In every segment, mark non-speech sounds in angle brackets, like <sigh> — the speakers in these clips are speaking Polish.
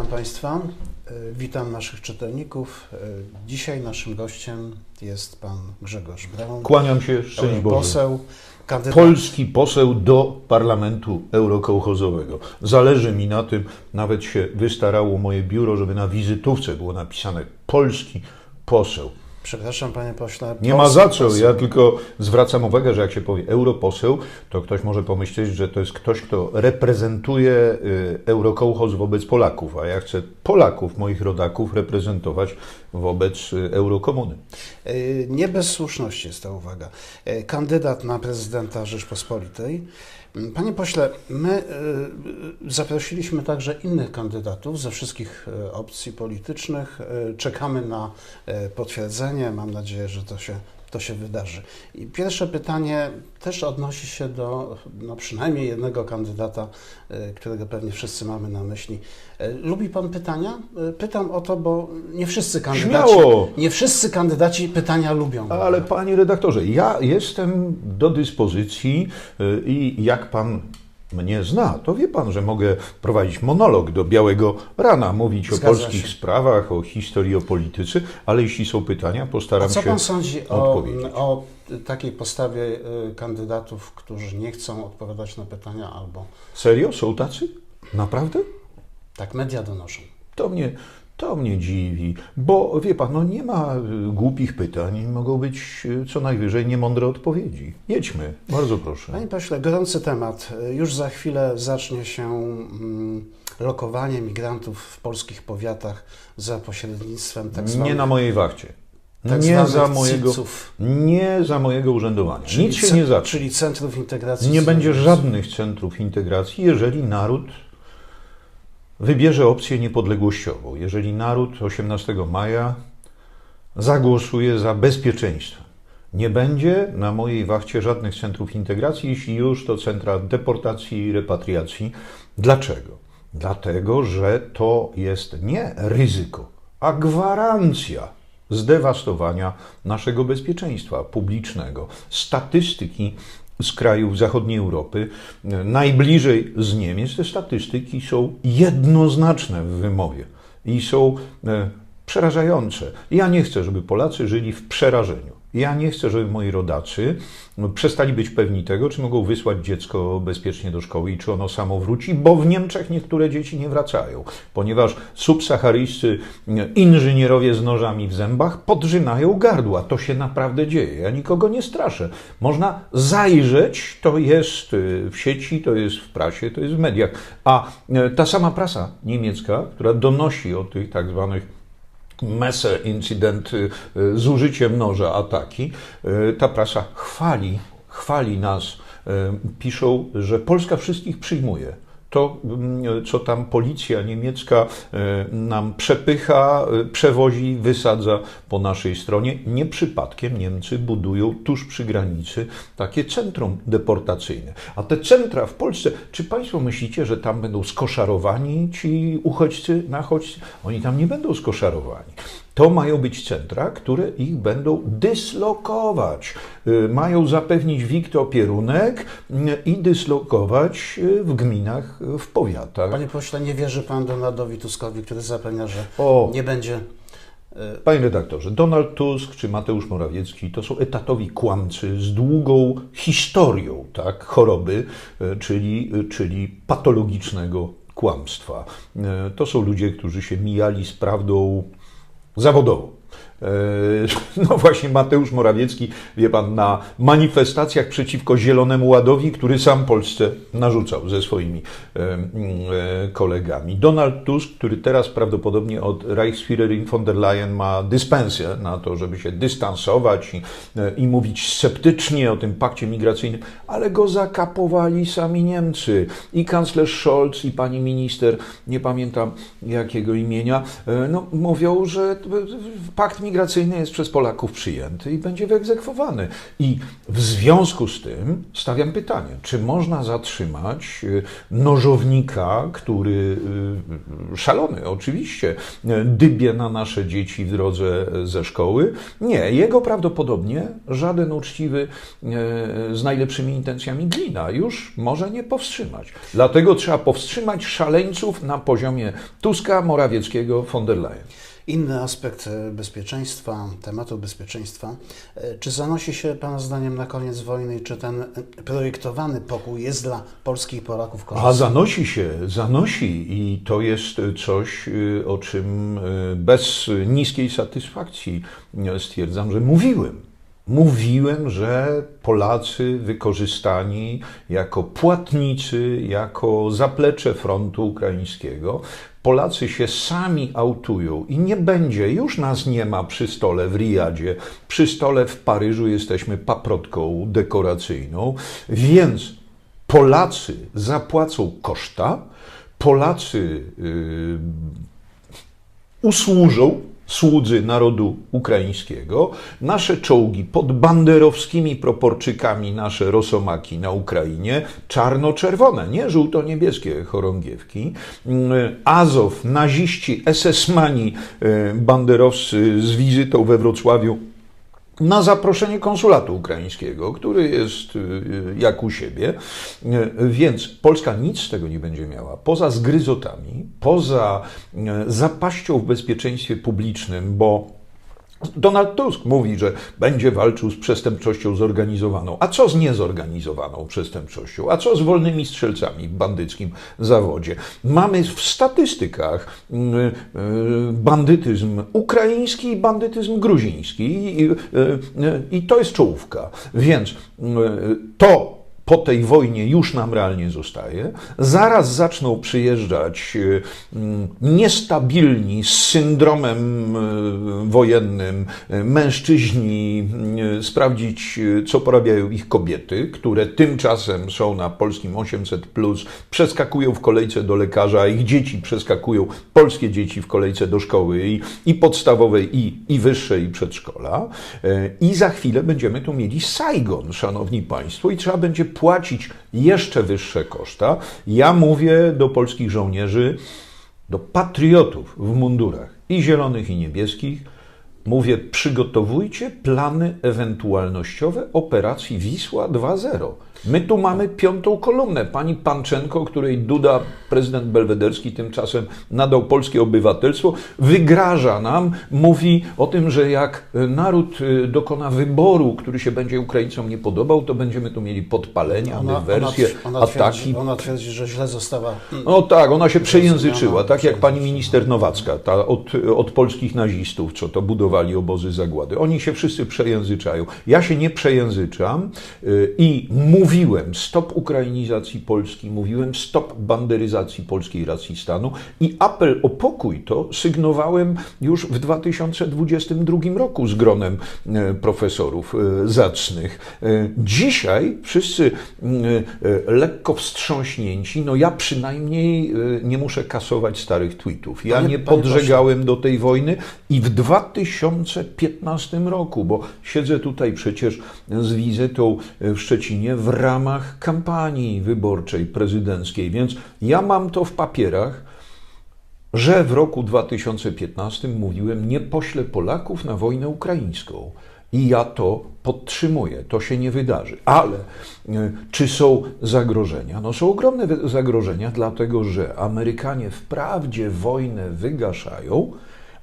Witam Państwa, e, witam naszych czytelników. E, Dzisiaj naszym gościem jest Pan Grzegorz Braun, Kłaniam się, szczęść Boże. poseł, kandydat Polski poseł do Parlamentu Eurokołchozowego. Zależy mi na tym, nawet się wystarało moje biuro, żeby na wizytówce było napisane polski poseł. Przepraszam Panie Pośle. Nie ma za co, ja tylko zwracam uwagę, że jak się powie europoseł, to ktoś może pomyśleć, że to jest ktoś, kto reprezentuje y, eurokołchoz wobec Polaków, a ja chcę Polaków, moich rodaków, reprezentować wobec y, eurokomuny. E, Nie bez słuszności jest ta uwaga. Kandydat na prezydenta Rzeczpospolitej. Panie pośle, my e, zaprosiliśmy także innych kandydatów ze wszystkich e, opcji politycznych. E, Czekamy na potwierdzenie. Mam nadzieję, że to się, to się wydarzy. I pierwsze pytanie też odnosi się do no, przynajmniej jednego kandydata, e, którego pewnie wszyscy mamy na myśli. E, Lubi pan pytania? E, Pytam o to, bo nie wszyscy kandydaci, Śmiało! nie wszyscy kandydaci pytania lubią. Ale panie redaktorze, ja jestem do dyspozycji i jak pan mnie zna, to wie pan, że mogę prowadzić monolog do białego rana, mówić Zgadza o polskich się. sprawach, o historii, o polityce, ale jeśli są pytania, postaram co się pan sądzi o, odpowiedzieć. o takiej postawie y, kandydatów, którzy nie chcą odpowiadać na pytania albo Serio? Są tacy? Naprawdę? tak media donoszą? To mnie, to mnie dziwi, bo wie pan, no nie ma y, głupich pytań, mogą być y, co najwyżej niemądre odpowiedzi. Jedźmy, bardzo proszę. Panie pośle, gorący temat. Y, Już za chwilę zacznie się mm, lokowanie migrantów w polskich powiatach za pośrednictwem tak zwanych, Nie na mojej wachcie. tak Nie za mojego, CIC-ów, nie za mojego urzędowania. Nic się nie zacznie. Czyli Centrów Integracji Nie będzie żadnych centrów integracji, jeżeli naród wybierze opcję niepodległościową. Jeżeli naród 18 maja zagłosuje za bezpieczeństwem. Nie będzie na mojej wachcie żadnych centrów integracji, jeśli już to centra deportacji i repatriacji. Dlaczego? Dlatego, że to jest nie ryzyko, a gwarancja zdewastowania naszego bezpieczeństwa publicznego. Statystyki z krajów zachodniej Europy, najbliżej z Niemiec, te statystyki są jednoznaczne w wymowie i są e, przerażające. Ja nie chcę, żeby Polacy żyli w przerażeniu. Ja nie chcę, żeby moi rodacy no, przestali być pewni tego, czy mogą wysłać dziecko bezpiecznie do szkoły i czy ono samo wróci, bo w Niemczech niektóre dzieci nie wracają, ponieważ subsaharyjscy inżynierowie z nożami w zębach podrzynają gardła. To się naprawdę dzieje. Ja nikogo nie straszę. Można zajrzeć, to jest y, w sieci, to jest w prasie, to jest w mediach. A y, ta sama prasa niemiecka, która donosi o tych tak zwanych Messe incydent y, z użyciem noża, ataki, y, ta prasa chwali, chwali nas. Y, Piszą, że Polska wszystkich przyjmuje. To, mm, co tam policja niemiecka y, nam przepycha, y, przewozi, wysadza po naszej stronie. Nie przypadkiem Niemcy budują tuż przy granicy takie centrum deportacyjne. A te centra w Polsce, czy Państwo myślicie, że tam będą skoszarowani ci uchodźcy, nachodźcy? Oni tam nie będą skoszarowani. To mają być centra, które ich będą dyslokować. Y, Mają zapewnić wiktopierunek y, i dyslokować y, w gminach, w powiatach. Panie pośle, nie wierzy pan Donaldowi Tuskowi, który zapewnia, że O. nie będzie Panie redaktorze, Donald Tusk czy Mateusz Morawiecki to są etatowi kłamcy z długą historią tak, choroby, czyli, czyli patologicznego kłamstwa. To są ludzie, którzy się mijali z prawdą zawodową. E, <laughs> No właśnie Mateusz Morawiecki, wie pan, na manifestacjach przeciwko Zielonemu Ładowi, który sam Polsce narzucał ze swoimi e, mm, e, kolegami. Donald Tusk, który teraz prawdopodobnie od Reichsführerin von der Leyen ma dyspensję na to, żeby się dystansować i, i mówić sceptycznie o tym pakcie migracyjnym, ale go zakapowali sami Niemcy. I kanclerz Scholz, i pani minister, nie pamiętam jakiego imienia, no, mówią, że pakt migracyjny migracyjny jest przez Polaków przyjęty i będzie wyegzekwowany. I w związku z tym stawiam pytanie, czy można zatrzymać y, nożownika, który y, szalony oczywiście y, dybie na nasze dzieci w drodze ze szkoły? Nie, jego prawdopodobnie żaden uczciwy z najlepszymi intencjami glina już może nie powstrzymać. Dlatego trzeba powstrzymać szaleńców na poziomie Tuska, Morawieckiego, von der Leyen. Inny aspekt e, bezpieczeństwa, tematu bezpieczeństwa. E, Czy zanosi się Pana zdaniem na koniec wojny i czy ten e, projektowany pokój jest dla Polski i Polaków A korzystny? zanosi się, zanosi i to jest coś, o czym bez niskiej satysfakcji stwierdzam, że mówiłem. Mówiłem, że Polacy wykorzystani jako płatnicy, jako zaplecze frontu ukraińskiego, Polacy się sami autują i nie będzie, już nas nie ma przy stole w Riyadzie, przy stole w Paryżu jesteśmy paprotką dekoracyjną, więc Polacy zapłacą koszta, Polacy yy, usłużą słudzy narodu ukraińskiego, nasze czołgi pod banderowskimi proporczykami, nasze rosomaki na Ukrainie, czarno-czerwone, nie żółto-niebieskie chorągiewki, Yy, Azow, naziści, SS-mani yy, banderowscy z wizytą we Wrocławiu na zaproszenie konsulatu ukraińskiego, który jest y, jak u siebie. Y, Więc Polska nic z tego nie będzie miała. Poza zgryzotami, poza y, zapaścią w bezpieczeństwie publicznym, bo Donald Tusk mówi, że będzie walczył z przestępczością zorganizowaną. A co z niezorganizowaną przestępczością? A co z wolnymi strzelcami w bandyckim zawodzie? Mamy w statystykach y, y, bandytyzm ukraiński i bandytyzm gruziński i, y, y, to jest czołówka. Więc y, to po tej wojnie już nam realnie zostaje. Zaraz zaczną przyjeżdżać y, mm, niestabilni z syndromem y, wojennym y, mężczyźni, sprawdzić, co porabiają ich kobiety, które tymczasem są na polskim 800, przeskakują w kolejce do lekarza, ich dzieci przeskakują, polskie dzieci w kolejce do szkoły i, i podstawowej, i, i wyższej, i przedszkola. I za chwilę będziemy tu mieli Saigon, szanowni państwo, i trzeba będzie płacić jeszcze wyższe koszta. Ja mówię do polskich żołnierzy, do patriotów w mundurach i zielonych, i niebieskich, mówię, przygotowujcie plany ewentualnościowe operacji Wisła 2.0. My tu mamy piątą kolumnę. Pani Panczenko, której Duda, prezydent belwederski, tymczasem nadał polskie obywatelstwo, wygraża nam, mówi o tym, że jak naród y, dokona wyboru, który się będzie Ukraińcom nie podobał, to będziemy tu mieli podpalenia, dywersje, ona, ona, ataki. twierdzi, ona twierdzi, że źle została. No tak, ona się przejęzyczyła, tak jak pani minister Nowacka, ta od, od polskich nazistów, co to budowali obozy zagłady. Oni się wszyscy przejęzyczają. Ja się nie przejęzyczam y, i mówiłem stop ukrainizacji Polski, mówiłem stop banderyzacji polskiej racji stanu i apel o pokój to sygnowałem już w 2022 roku z gronem e, profesorów e, zacnych. Dzisiaj wszyscy lekko wstrząśnięci, no ja przynajmniej nie muszę kasować starych tweetów. Ja nie podżegałem do tej wojny i w 2015 roku, bo siedzę tutaj przecież z wizytą w Szczecinie w ramach kampanii wyborczej prezydenckiej, więc ja mam to w papierach że w roku 2015 mówiłem, nie poślę Polaków na wojnę ukraińską. I ja to podtrzymuję, to się nie wydarzy. Ale e, czy są zagrożenia? No są ogromne zagrożenia, dlatego że Amerykanie wprawdzie wojnę wygaszają,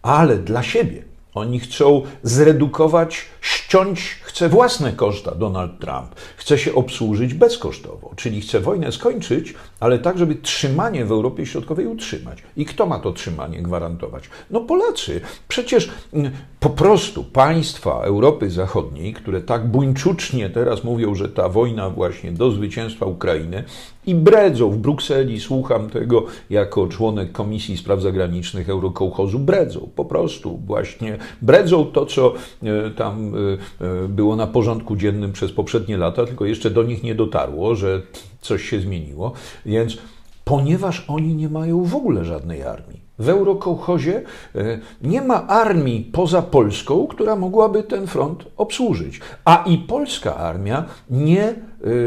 ale dla siebie. Oni chcą zredukować, ściąć, chce własne koszta Donald Trump. Chce się obsłużyć bezkosztowo, czyli chce wojnę skończyć, ale tak, żeby trzymanie w Europie Środkowej utrzymać. I kto ma to trzymanie gwarantować? No Polacy. Przecież mm, po prostu państwa Europy Zachodniej, które tak buńczucznie teraz mówią, że ta wojna właśnie do zwycięstwa Ukrainy i bredzą w Brukseli, słucham tego jako członek Komisji Spraw Zagranicznych Eurokołchozu, bredzą, po prostu właśnie bredzą to, co e, tam e, e, było na porządku dziennym przez poprzednie lata, tylko jeszcze do nich nie dotarło, że coś się zmieniło, więc ponieważ oni nie mają w ogóle żadnej armii. W Eurokołchozie e, nie ma armii poza Polską, która mogłaby ten front obsłużyć. A i polska armia nie e,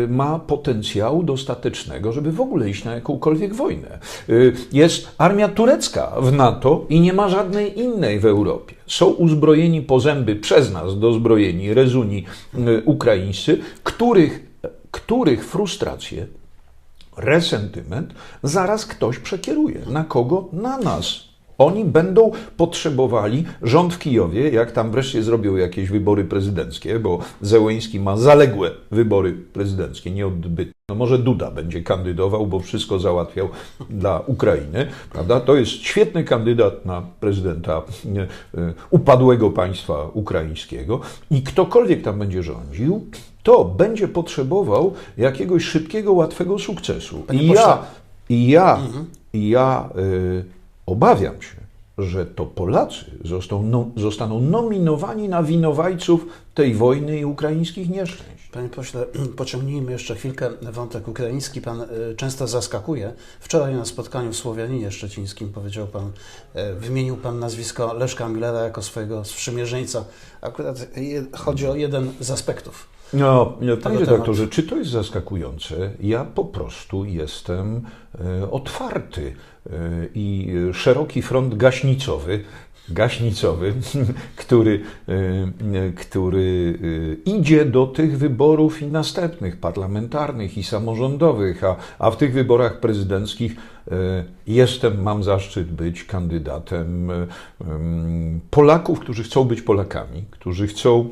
ma potencjału dostatecznego, żeby w ogóle iść na jakąkolwiek wojnę. E, Jest armia turecka w NATO i nie ma żadnej innej w Europie. Są uzbrojeni po zęby przez nas dozbrojeni rezuni ukraińscy, których, których frustracje resentyment zaraz ktoś przekieruje. Na kogo? Na nas. Oni będą potrzebowali, rząd w Kijowie, jak tam wreszcie zrobią jakieś wybory prezydenckie, bo Zełęński ma zaległe wybory prezydenckie, nieodbytne. No może Duda będzie kandydował, bo wszystko załatwiał dla Ukrainy, prawda? To jest świetny kandydat na prezydenta e, e, upadłego państwa ukraińskiego i ktokolwiek tam będzie rządził, to będzie potrzebował jakiegoś szybkiego, łatwego sukcesu. Panie I pośle. ja, i ja, i ja y, obawiam się, że to Polacy zostaną, no, zostaną nominowani na winowajców tej wojny i ukraińskich nieszczęść. Panie pośle, <clears throat> pociągnijmy jeszcze chwilkę wątek ukraiński. Pan y, często zaskakuje. Wczoraj na spotkaniu w Słowianinie Szczecińskim powiedział pan, y, wymienił pan nazwisko Leszka Millera jako swojego sprzymierzeńca. Akurat chodzi o jeden z aspektów. No, panie tematu. redaktorze, czy to jest zaskakujące? Ja po prostu jestem e, otwarty e, i szeroki front gaśnicowy, gaśnicowy, <laughs> który, e, który idzie do tych wyborów i następnych, parlamentarnych i samorządowych, a, a w tych wyborach prezydenckich jestem, mam zaszczyt być kandydatem em, Polaków, którzy chcą być Polakami, którzy chcą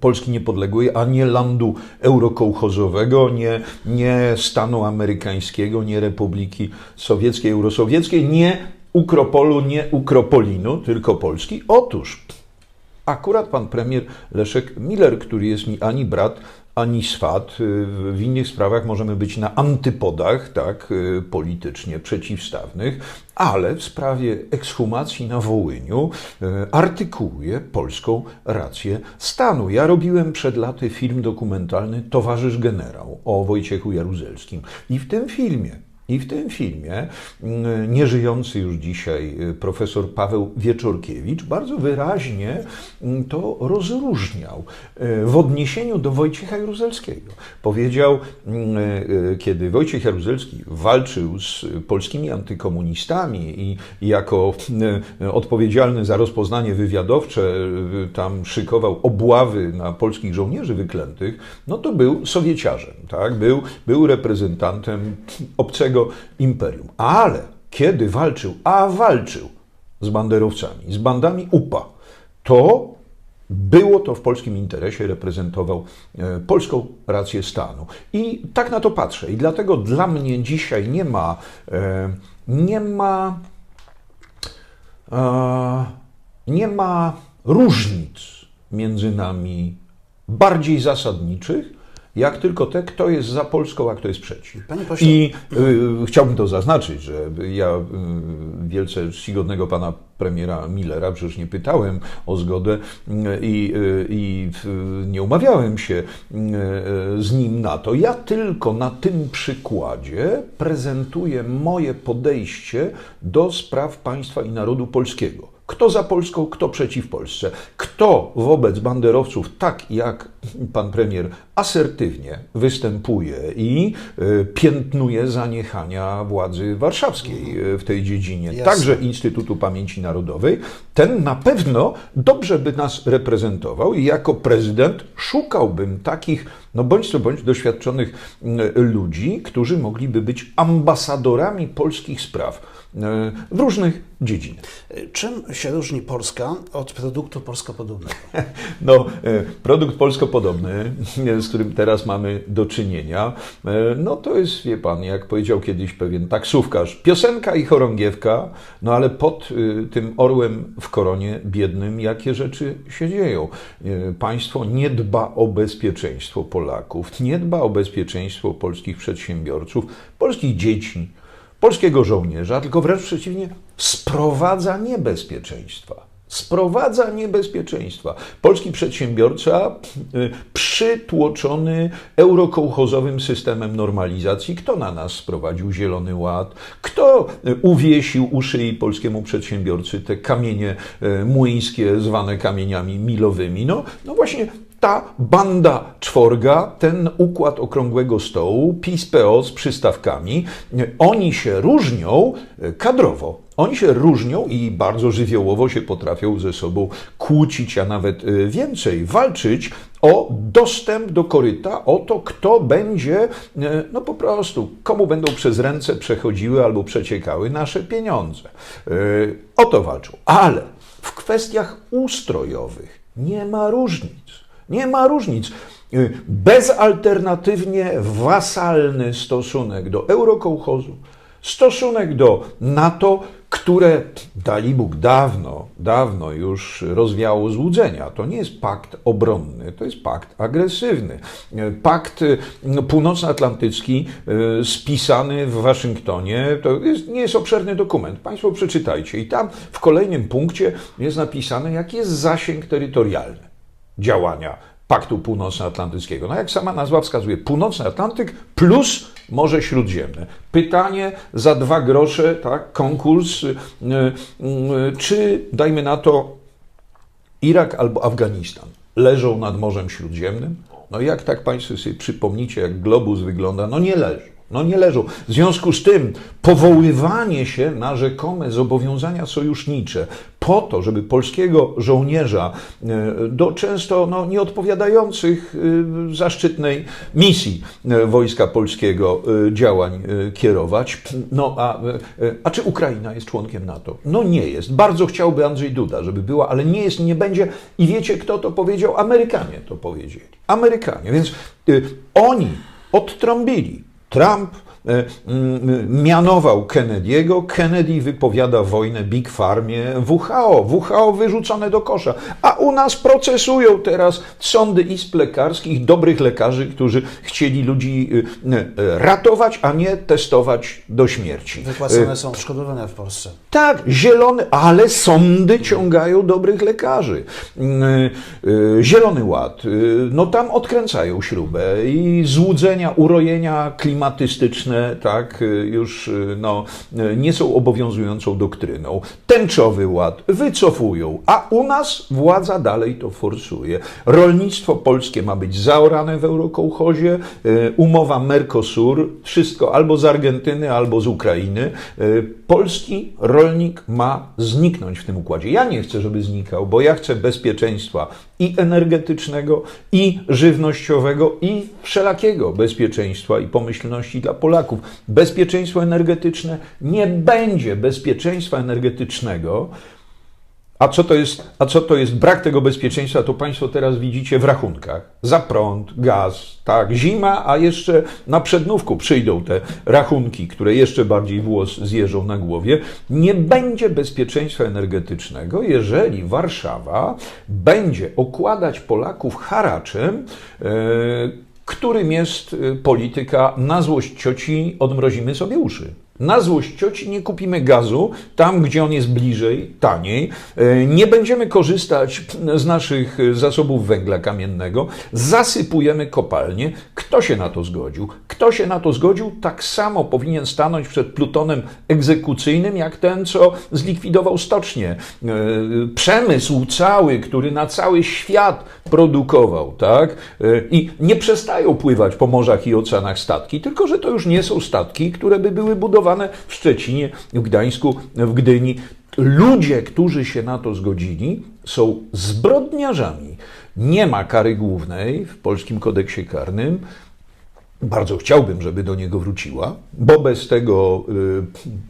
Polski niepodległej, a nie landu eurokołchozowego, nie, nie stanu amerykańskiego, nie Republiki Sowieckiej, Eurosowieckiej, nie Ukropolu, nie Ukropolinu, tylko Polski. Otóż akurat pan premier Leszek Miller, który jest mi ani brat, ani swat, y, w innych sprawach możemy być na antypodach, tak, y, politycznie przeciwstawnych, ale w sprawie ekshumacji na Wołyniu y, artykułuje polską rację stanu. Ja robiłem przed laty film dokumentalny Towarzysz Generał o Wojciechu Jaruzelskim i w tym filmie i w tym filmie mm, nieżyjący już dzisiaj y, profesor Paweł Wieczorkiewicz bardzo wyraźnie mm, to rozróżniał y, w odniesieniu do Wojciecha Jaruzelskiego. Powiedział, mm, y, kiedy Wojciech Jaruzelski walczył z polskimi antykomunistami i jako odpowiedzialny za rozpoznanie wywiadowcze tam szykował obławy na polskich żołnierzy wyklętych, no to był Sowieciarzem, tak? był, był reprezentantem obcego imperium. Ale kiedy walczył, a walczył z banderowcami, z bandami UPA, to było to w polskim interesie, reprezentował e, polską rację stanu. I tak na to patrzę. I dlatego dla mnie dzisiaj nie ma, e, nie ma, e, nie ma różnic między nami bardziej zasadniczych, jak tylko te, kto jest za Polską, a kto jest przeciw. Pośle, I y, chciałbym to zaznaczyć, że ja y, wielce czcigodnego pana premiera Millera przecież nie pytałem o zgodę y, i, y, i nie umawiałem się y, z nim na to. Ja tylko na tym przykładzie prezentuję moje podejście do spraw państwa i narodu polskiego. Kto za Polską, kto przeciw Polsce. Kto wobec banderowców, tak jak pan premier, asertywnie występuje i y, piętnuje zaniechania władzy warszawskiej y, w tej dziedzinie, Jasne. także Instytutu Pamięci Narodowej, ten na pewno dobrze by nas reprezentował i jako prezydent szukałbym takich, no bądź co bądź, doświadczonych y, ludzi, którzy mogliby być ambasadorami polskich spraw y, w różnych dziedzinach. y, czym się różni Polska od produktu polskopodobnego? <laughs> No, e, produkt polskopodobny, e, z którym teraz mamy do czynienia, e, no to jest, wie pan, jak powiedział kiedyś pewien taksówkarz, piosenka i chorągiewka, no ale pod e, tym orłem w koronie biednym jakie rzeczy się dzieją. E, Państwo nie dba o bezpieczeństwo Polaków, nie dba o bezpieczeństwo polskich przedsiębiorców, polskich dzieci, polskiego żołnierza, tylko wręcz przeciwnie, sprowadza niebezpieczeństwa. Sprowadza niebezpieczeństwa. Polski przedsiębiorca y, przytłoczony eurokołchozowym systemem normalizacji. Kto na nas sprowadził Zielony Ład? Kto y, uwiesił u szyi polskiemu przedsiębiorcy te kamienie y, młyńskie zwane kamieniami milowymi? No, no właśnie ta banda czworga, ten układ okrągłego stołu, PiS-PO z przystawkami, oni się różnią e, kadrowo. Oni się różnią i bardzo żywiołowo się potrafią ze sobą kłócić, a nawet e, więcej, walczyć o dostęp do koryta, o to, kto będzie, e, no po prostu, komu będą przez ręce przechodziły albo przeciekały nasze pieniądze. O to walczą. Ale w kwestiach ustrojowych nie ma różnic. Nie ma różnic. Y, Bezalternatywnie wasalny stosunek do eurokołchozu, stosunek do NATO, które dali Bóg dawno, dawno już rozwiało złudzenia. To nie jest pakt obronny, to jest pakt agresywny. Y, Pakt y, północnoatlantycki y, spisany w Waszyngtonie to jest, nie jest obszerny dokument. Państwo przeczytajcie i tam w kolejnym punkcie jest napisane, jaki jest zasięg terytorialny działania Paktu Północnoatlantyckiego. No jak sama nazwa wskazuje, Północny Atlantyk plus Morze Śródziemne. Pytanie za dwa grosze, tak, konkurs, y, y, czy dajmy na to Irak albo Afganistan leżą nad Morzem Śródziemnym? No jak tak Państwo sobie przypomnicie, jak globus wygląda? No nie leżą. No nie leżą. W związku z tym powoływanie się na rzekome zobowiązania sojusznicze po to, żeby polskiego żołnierza e, do często no, nieodpowiadających e, zaszczytnej misji e, Wojska Polskiego działań kierować. No a, a czy Ukraina jest członkiem NATO? No nie jest. Bardzo chciałby Andrzej Duda, żeby była, ale nie jest, nie będzie. I wiecie, kto to powiedział? Amerykanie to powiedzieli. Amerykanie. Więc oni odtrąbili Trump mianował Kennedy'ego, Kennedy wypowiada wojnę Big Farmie WHO, WHO wyrzucone do kosza, a u nas procesują teraz sądy izb lekarskich, dobrych lekarzy, którzy chcieli ludzi e, e, ratować, a nie testować do śmierci. Wypłacane są odszkodowania w Polsce. Tak, zielony, ale sądy ciągają dobrych lekarzy. Mm, Zielony Ład, no tam odkręcają śrubę i złudzenia, urojenia klimatystyczne, tak, y, już y, no, y, nie są obowiązującą doktryną. Tęczowy Ład wycofują, a u nas władza dalej to forsuje. Rolnictwo polskie ma być zaorane w eurokołchozie, umowa Mercosur, wszystko albo z Argentyny, albo z Ukrainy. Polski rolnik ma zniknąć w tym układzie. Ja nie chcę, żeby znikał, bo ja chcę bezpieczeństwa i energetycznego, i żywnościowego, i wszelakiego bezpieczeństwa i pomyślności dla Polaków. Bezpieczeństwo energetyczne nie będzie bezpieczeństwa energetycznego. A co, to jest, a co to jest brak tego bezpieczeństwa, to Państwo teraz widzicie w rachunkach. Za prąd, gaz, tak, zima, a jeszcze na przednówku przyjdą te rachunki, które jeszcze bardziej włos zjeżą na głowie. Nie będzie bezpieczeństwa energetycznego, jeżeli Warszawa będzie okładać Polaków haraczem, e, którym jest e, polityka na złość cioci odmrozimy sobie uszy. Na złość cioci nie kupimy gazu tam, gdzie on jest bliżej, taniej. E, Nie będziemy korzystać z naszych zasobów węgla kamiennego. Zasypujemy kopalnie. Kto się na to zgodził? Kto się na to zgodził, tak samo powinien stanąć przed plutonem egzekucyjnym, jak ten, co zlikwidował stocznię. E, Przemysł cały, który na cały świat produkował, tak? E, I nie przestają pływać po morzach i oceanach statki, tylko że to już nie są statki, które by były budowane w Szczecinie, w Gdańsku, w Gdyni. Ludzie, którzy się na to zgodzili, są zbrodniarzami. Nie ma kary głównej w polskim kodeksie karnym. Bardzo chciałbym, żeby do niego wróciła, bo bez tego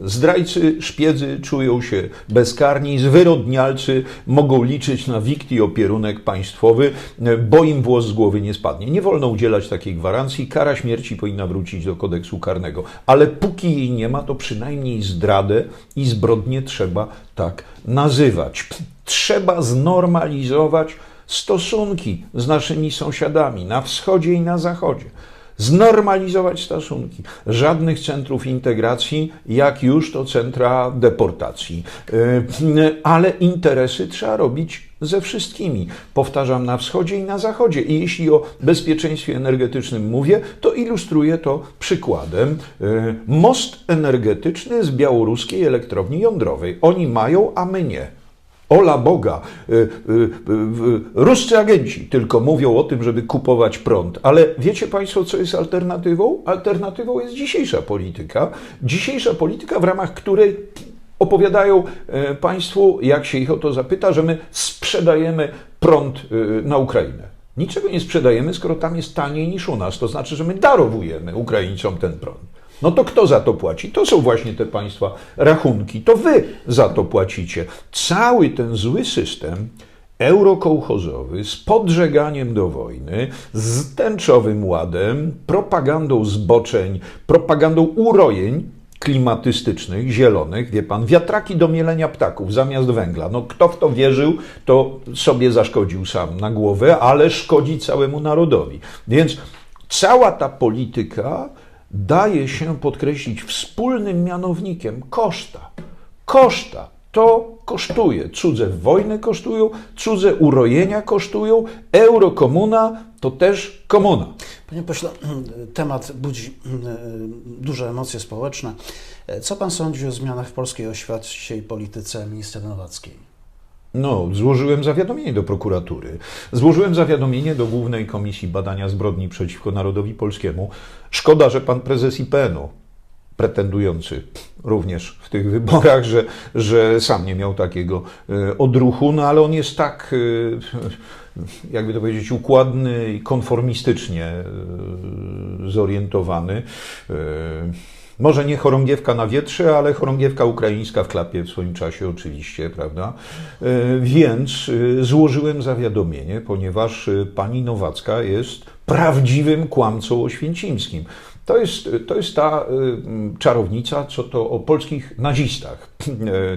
y, zdrajcy, szpiedzy czują się bezkarni, zwyrodnialcy mogą liczyć na wikt i opierunek państwowy, y, bo im włos z głowy nie spadnie. Nie wolno udzielać takiej gwarancji. Kara śmierci powinna wrócić do kodeksu karnego, ale póki jej nie ma, to przynajmniej zdradę i zbrodnię trzeba tak nazywać. Trzeba znormalizować stosunki z naszymi sąsiadami na wschodzie i na zachodzie. Znormalizować stosunki. Żadnych centrów integracji, jak już to centra deportacji. Y, Ale interesy trzeba robić ze wszystkimi. Powtarzam, na wschodzie i na zachodzie. I jeśli o bezpieczeństwie energetycznym mówię, to ilustruję to przykładem. Y, Most energetyczny z białoruskiej elektrowni jądrowej. Oni mają, a my nie. Ola Boga, y, y, y, ruscy agenci tylko mówią o tym, żeby kupować prąd. Ale wiecie Państwo, co jest alternatywą? Alternatywą jest dzisiejsza polityka. Dzisiejsza polityka, w ramach której opowiadają e, Państwu, jak się ich o to zapyta, że my sprzedajemy prąd na Ukrainę. Niczego nie sprzedajemy, skoro tam jest taniej niż u nas. To znaczy, że my darowujemy Ukraińcom ten prąd. No to kto za to płaci? To są właśnie te państwa rachunki. To wy za to płacicie. Cały ten zły system eurokołchozowy z podżeganiem do wojny, z tęczowym ładem, propagandą zboczeń, propagandą urojeń klimatystycznych, zielonych, wie pan, wiatraki do mielenia ptaków zamiast węgla. No kto w to wierzył, to sobie zaszkodził sam na głowę, ale szkodzi całemu narodowi. Więc cała ta polityka daje się podkreślić wspólnym mianownikiem koszta. Koszta. To kosztuje. Cudze wojny kosztują, cudze urojenia kosztują, eurokomuna to też komuna. Panie pośle, temat budzi e, duże emocje społeczne. E, Co pan sądzi o zmianach w polskiej oświacie i polityce minister Nowackiej? No, złożyłem zawiadomienie do prokuratury. Złożyłem zawiadomienie do Głównej Komisji Badania Zbrodni przeciwko Narodowi Polskiemu. Szkoda, że pan prezes IPN-u, pretendujący również w tych wyborach, że, że sam nie miał takiego e, odruchu, no ale on jest tak, e, jakby to powiedzieć, układny i konformistycznie e, zorientowany. Może nie chorągiewka na wietrze, ale chorągiewka ukraińska w klapie w swoim czasie oczywiście, prawda? E, Więc e, złożyłem zawiadomienie, ponieważ e, pani Nowacka jest prawdziwym kłamcą oświęcimskim. To jest, to jest ta czarownica, co to o polskich nazistach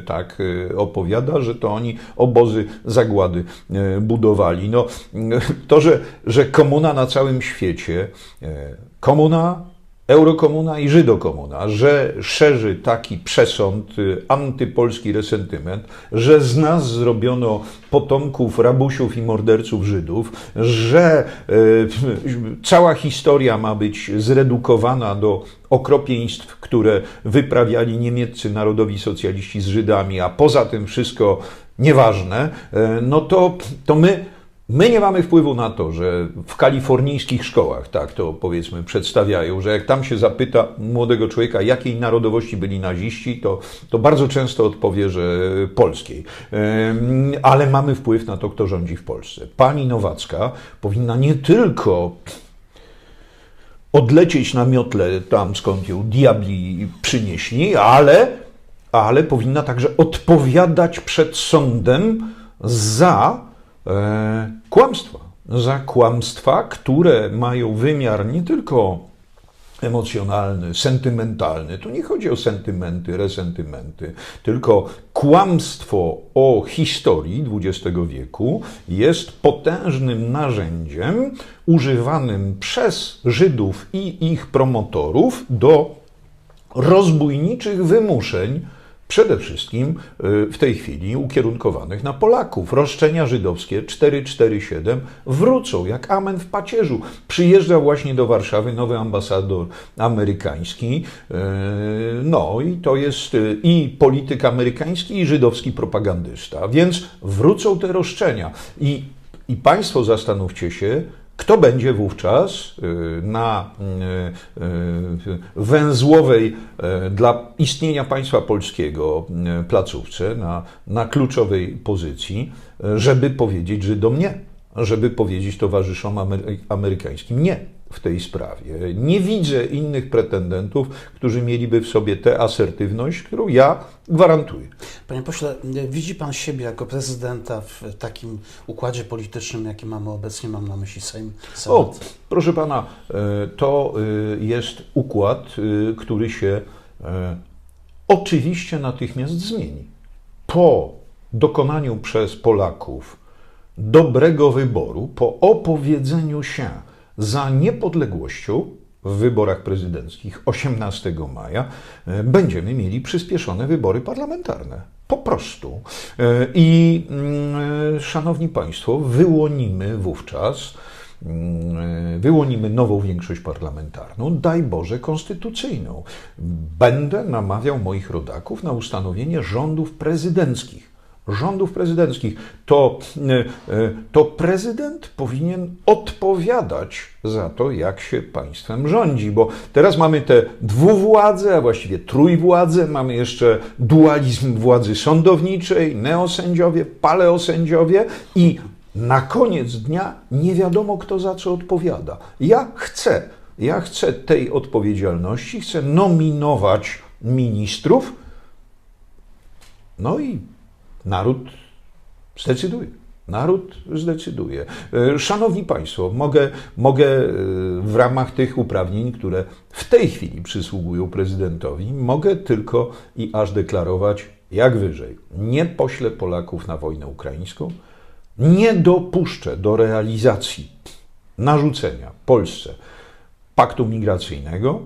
tak opowiada, że to oni obozy zagłady budowali. No, to, że, że komuna na całym świecie, komuna, eurokomuna i żydokomuna, że szerzy taki przesąd, y, antypolski resentyment, że z nas zrobiono potomków rabusiów i morderców Żydów, że y, cała historia ma być zredukowana do okropieństw, które wyprawiali niemieccy narodowi socjaliści z Żydami, a poza tym wszystko nieważne, y, no to, to my My nie mamy wpływu na to, że w kalifornijskich szkołach, tak to powiedzmy przedstawiają, że jak tam się zapyta młodego człowieka, jakiej narodowości byli naziści, to, to bardzo często odpowie, że polskiej. Ale mamy wpływ na to, kto rządzi w Polsce. Pani Nowacka powinna nie tylko odlecieć na miotle tam, skąd ją diabli przynieśli, ale, ale powinna także odpowiadać przed sądem za kłamstwa. Za kłamstwa, które mają wymiar nie tylko emocjonalny, sentymentalny. Tu nie chodzi o sentymenty, resentymenty, tylko kłamstwo o historii XX wieku jest potężnym narzędziem używanym przez Żydów i ich promotorów do rozbójniczych wymuszeń, przede wszystkim y, w tej chwili ukierunkowanych na Polaków. Roszczenia żydowskie 447 wrócą jak amen w pacierzu. Przyjeżdża właśnie do Warszawy nowy ambasador amerykański. y, No i to jest y, i polityk amerykański, i żydowski propagandysta. Więc wrócą te roszczenia. I, i Państwo zastanówcie się, kto będzie wówczas y, na y, y, węzłowej dla istnienia państwa polskiego placówce, na, na kluczowej pozycji, żeby powiedzieć Żydom nie, żeby powiedzieć towarzyszom amery- amerykańskim nie w tej sprawie. Nie widzę innych pretendentów, którzy mieliby w sobie tę asertywność, którą ja gwarantuję. Panie pośle, widzi pan siebie jako prezydenta w takim układzie politycznym, jaki mamy obecnie? Mam na myśli Sejm, Senat. O, proszę pana, e, to e, jest układ, e, który się oczywiście natychmiast zmieni. Po dokonaniu przez Polaków dobrego wyboru, po opowiedzeniu się za niepodległością, w wyborach prezydenckich 18 maja e, będziemy mieli przyspieszone wybory parlamentarne. Po prostu. E, I mm, e, szanowni Państwo, wyłonimy wówczas mm, wyłonimy nową większość parlamentarną, daj Boże konstytucyjną. Będę namawiał moich rodaków na ustanowienie rządów prezydenckich. Rządów prezydenckich. To, e, e, to prezydent powinien odpowiadać za to, jak się państwem rządzi, bo teraz mamy te dwuwładze, a właściwie trójwładze, mamy jeszcze dualizm władzy sądowniczej, neosędziowie, paleosędziowie i na koniec dnia nie wiadomo, kto za co odpowiada. Ja chcę, ja chcę tej odpowiedzialności, chcę nominować ministrów, no i naród zdecyduje. Naród zdecyduje. E, Szanowni Państwo, mogę, mogę e, w ramach tych uprawnień, które w tej chwili przysługują prezydentowi, mogę tylko i aż deklarować jak wyżej. Nie poślę Polaków na wojnę ukraińską, nie dopuszczę do realizacji narzucenia Polsce paktu migracyjnego,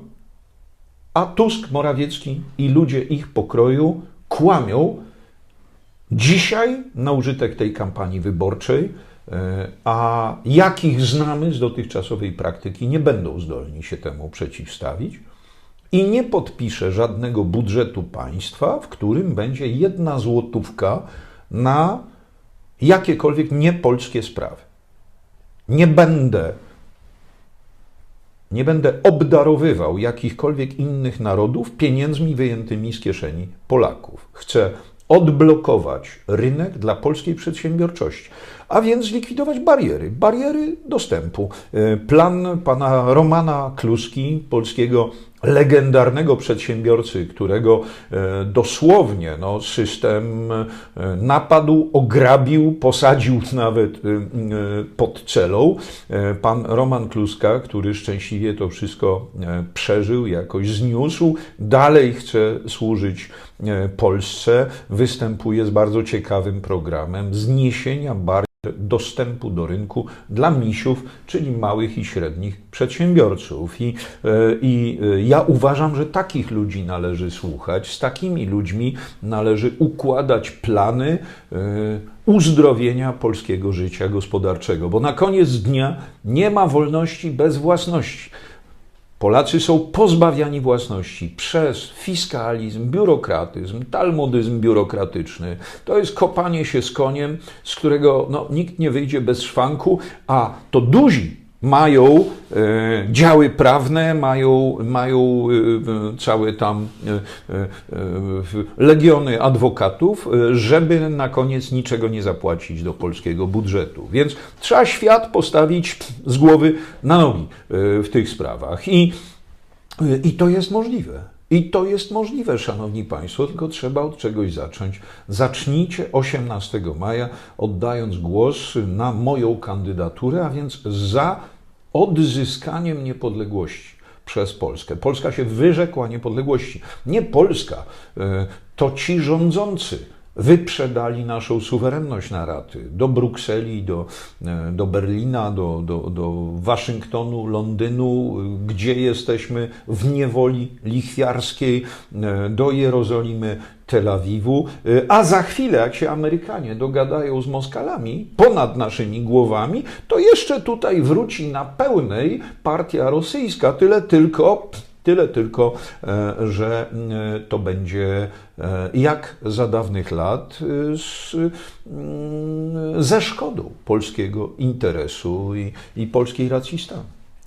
a Tusk, Morawiecki i ludzie ich pokroju kłamią dzisiaj na użytek tej kampanii wyborczej, e, a jakich znamy z dotychczasowej praktyki, nie będą zdolni się temu przeciwstawić. I nie podpiszę żadnego budżetu państwa, w którym będzie jedna złotówka na jakiekolwiek niepolskie sprawy. Nie będę nie będę obdarowywał jakichkolwiek innych narodów pieniędzmi wyjętymi z kieszeni Polaków. Chcę odblokować rynek dla polskiej przedsiębiorczości, a więc zlikwidować bariery, bariery dostępu. E, Plan pana Romana Kluski, polskiego legendarnego przedsiębiorcy, którego e, dosłownie no, system e, napadł, ograbił, posadził <laughs> nawet e, pod celą. Pan Roman Kluska, który szczęśliwie to wszystko przeżył, jakoś zniósł, dalej chce służyć Polsce, występuje z bardzo ciekawym programem zniesienia barier dostępu do rynku dla misiów, czyli małych i średnich przedsiębiorców. I, e, I e, ja uważam, że takich ludzi należy słuchać, z takimi ludźmi należy układać plany e, uzdrowienia polskiego życia gospodarczego, bo na koniec dnia nie ma wolności bez własności. Polacy są pozbawiani własności przez fiskalizm, biurokratyzm, talmudyzm biurokratyczny. To jest kopanie się z koniem, z którego no, nikt nie wyjdzie bez szwanku, a to duzi mają e, działy prawne, mają, mają e, całe tam e, legiony adwokatów, żeby na koniec niczego nie zapłacić do polskiego budżetu. Więc trzeba świat postawić z głowy na nogi w tych sprawach. I, i to jest możliwe. I to jest możliwe, Szanowni Państwo, tylko trzeba od czegoś zacząć. Zacznijcie 18 maja, oddając głos na moją kandydaturę, a więc za odzyskaniem niepodległości przez Polskę. Polska się wyrzekła niepodległości. Nie Polska, e, to ci rządzący wyprzedali naszą suwerenność na raty. Do Brukseli, do, e, do Berlina, do, do, do Waszyngtonu, Londynu, gdzie jesteśmy w niewoli lichwiarskiej, e, do Jerozolimy, Tel Awiwu, e, a za chwilę, jak się Amerykanie dogadają z Moskalami ponad naszymi głowami, to jeszcze tutaj wróci na pełnej partia rosyjska, tyle tylko Tyle tylko, e, że e, to będzie e, jak za dawnych lat z, mm, ze szkodą polskiego interesu i, i polskiej racji stanu.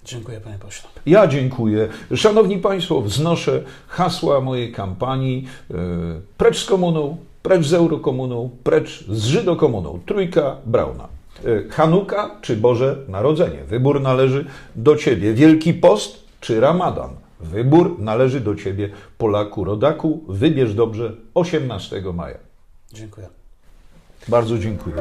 Dziękuję, panie pośle. Ja dziękuję. Szanowni Państwo, wznoszę hasła mojej kampanii precz z komuną, precz z eurokomuną, precz z żydokomuną. Trójka Brauna. Hanuka czy Boże Narodzenie? Wybór należy do Ciebie. Wielki Post czy Ramadan? Wybór należy do Ciebie, Polaku, rodaku. Wybierz dobrze 18 maja. Dziękuję. Bardzo dziękuję.